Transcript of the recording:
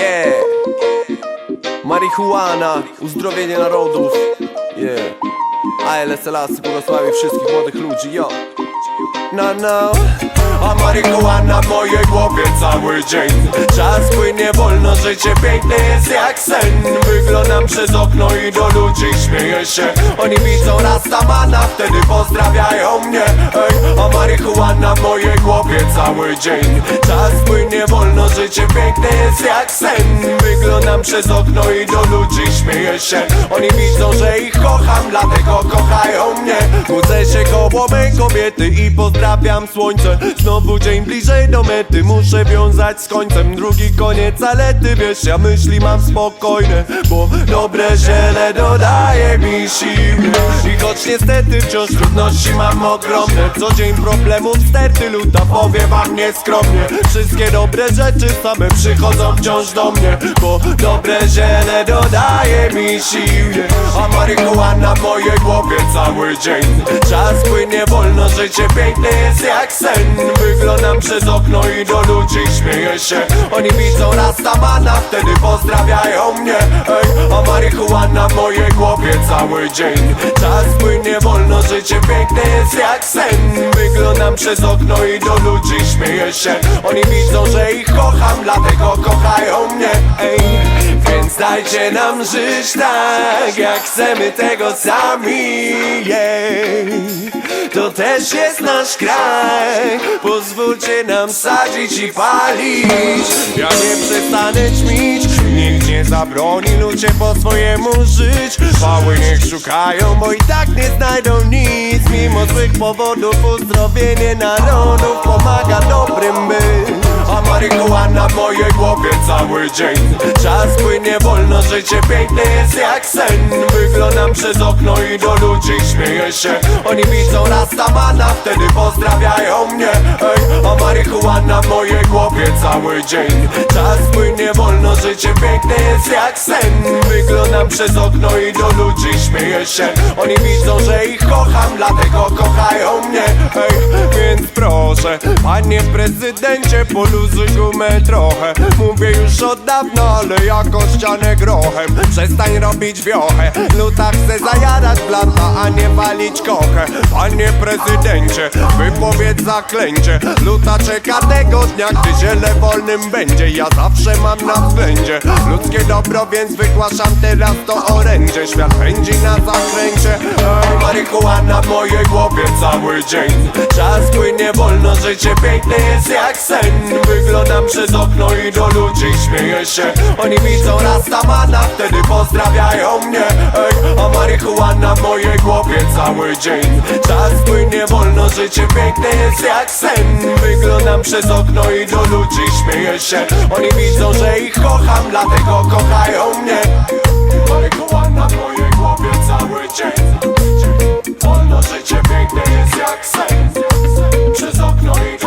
Yeah. Marihuana, uzdrowienie narodów. Yeah. AL Selassie błogosławi wszystkich młodych ludzi, yo. No, no. A marihuana w mojej głowie cały dzień Czas płynie wolno, życie piękne jest jak sen Wyglądam przez okno i do ludzi śmieję się Oni widzą Rastamana, wtedy pozdrawiają mnie. Ej, a marihuana w mojej głowie cały dzień. Czas płynie wolno, życie piękne jest jak sen. Wyglądam przez okno i do ludzi śmieję się. Oni widzą, że ich kocham, dlatego kochają mnie. Budzę się koło mej kobiety i pozdrawiam słońce. Znowu dzień bliżej do mety, muszę wiązać z końcem. Drugi koniec zalety, wiesz, ja myśli mam spokojne Bo dobre ziele dodaje mi sił I choć niestety wciąż trudności mam ogromne Co dzień problemów sterty, luta powie wam nieskromnie. Wszystkie dobre rzeczy same przychodzą wciąż do mnie Bo dobre ziele dodaje mi sił A marihuana w mojej głowie cały dzień. Czas płynie wolno, życie piękne jest jak sen. Wyglądam przez okno i do ludzi śmieję się. Oni widzą Rastamana, wtedy pozdrawiają mnie. Ej, a marihuana w mojej cały dzień. Czas płynie wolno, życie piękne jest jak sen. Wyglądam przez okno i do ludzi śmieję się. Oni widzą, że ich kocham, dlatego kochają mnie. Ej, więc dajcie nam żyć tak, jak chcemy tego sami. Yeah. To też jest nasz kraj. Pozwólcie nam sadzić i palić. Ja nie przestanę ćmić Nikt nie zabroni ludzie po swojemu żyć. Chwały niech szukają, bo i tak nie znajdą nic. Mimo złych powodów uzdrowienie narodów Pomaga dobrym być. A marihuana w mojej głowie cały dzień. Czas płynie wolno, życie piękne jest jak sen. Wyglądam przez okno i do ludzi śmieję się. Oni widzą Rastamana, wtedy pozdrawiają mnie. Ej, a marihuana w mojej głowie cały dzień Wyglądam przez okno i do ludzi śmieję się. Oni widzą, że ich kocham, dlatego kochają mnie. Ej, więc proszę, panie prezydencie, poluzuj gumę trochę. Mówię już od dawna, ale jako ścianę grochem Przestań robić wiochę, luta chce zajarać blanta, a nie walić kochę. Panie prezydencie, wypowiedz zaklęcie. Luta czeka tego dnia, gdy ziele wolnym będzie. Ja zawsze mam na względzie ludzkie dobro, więc wygłaszam teraz to orędzie. Świat pędzi na zakręcie. Ej, marihuana w mojej głowie cały dzień. Czas płynie wolno, życie piękne jest jak sen. Wyglądam przez okno i do ludzi śmieję się. Oni widzą Rastamana, wtedy pozdrawiają mnie. Ej, a marihuana w mojej głowie cały dzień. Czas płynie wolno, życie piękne jest jak sen. Wyglądam przez okno i do ludzi śmieję się. Oni widzą, że ich kocham, dlatego kochają mnie. Marihuana w mojej głowie cały dzień. Wolno życie piękne jest jak sen know.